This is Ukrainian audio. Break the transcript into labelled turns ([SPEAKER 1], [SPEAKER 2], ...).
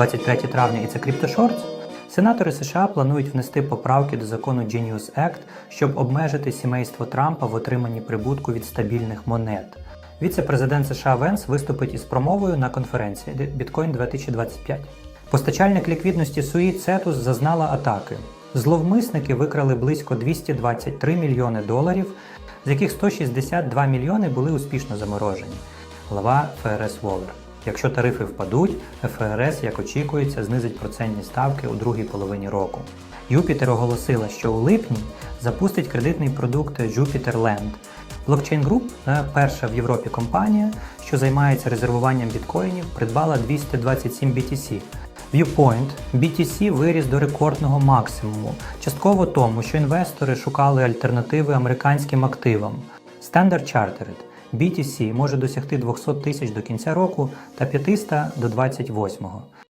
[SPEAKER 1] 23 травня і це CryptoShorts, сенатори США планують внести поправки до закону Genius Act, щоб обмежити сімейство Трампа в отриманні прибутку від стабільних монет. Віце-президент США Венс виступить із промовою на конференції Bitcoin 2025. Постачальник ліквідності Суї Цетус зазнала атаки. Зловмисники викрали близько 223 мільйони доларів, з яких 162 мільйони були успішно заморожені. Глава ФРС Волер. Якщо тарифи впадуть, ФРС, як очікується, знизить процентні ставки у другій половині року. Юпітер оголосила, що у липні запустить кредитний продукт Jupiter Land. Blockchain Group, е, перша в Європі компанія, що займається резервуванням біткоїнів, придбала 227 BTC. Viewpoint BTC виріс до рекордного максимуму, частково тому, що інвестори шукали альтернативи американським активам. Standard Chartered BTC може досягти 200 тисяч до кінця року та 500 до 28-го.